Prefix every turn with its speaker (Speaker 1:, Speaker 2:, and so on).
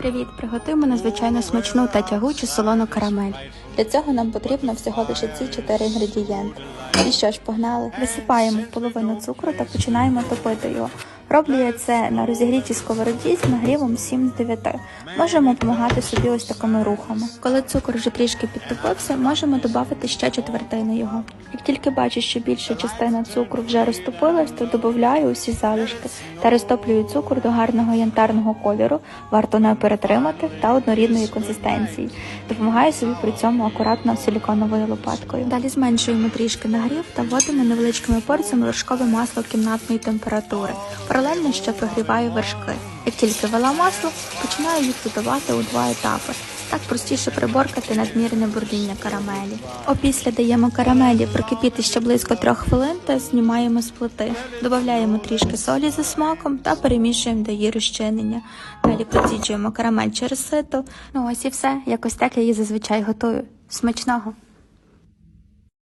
Speaker 1: Привіт! Приготуємо надзвичайно смачну та тягучу солону карамель. Для цього нам потрібно всього лише ці чотири інгредієнти. І що ж, погнали? Висипаємо половину цукру та починаємо топити його. Роблю це на розігрітій сковороді з нагрівом 7 з 9. Можемо допомагати собі ось такими рухами. Коли цукор вже трішки підтопився, можемо додати ще четвертину його. Як тільки бачу, що більша частина цукру вже розтопилась, то додаю усі залишки та розтоплюю цукор до гарного янтарного кольору, варто не перетримати та однорідної консистенції. Допомагаю собі при цьому акуратно силіконовою лопаткою. Далі зменшуємо трішки нагрів та вводимо невеличкими порціями вершкове масло кімнатної температури. Паралельно ще прогріваю вершки. Як тільки вела масло, починаю їх додавати у два етапи. Так простіше приборкати надмірне бурдіння карамелі. Опісля даємо карамелі прокипіти ще близько трьох хвилин та знімаємо з плити. Додаємо трішки солі за смаком та перемішуємо до її розчинення. Далі проціджуємо карамель через сито. Ну ось і все. Якось так я її зазвичай готую. Смачного!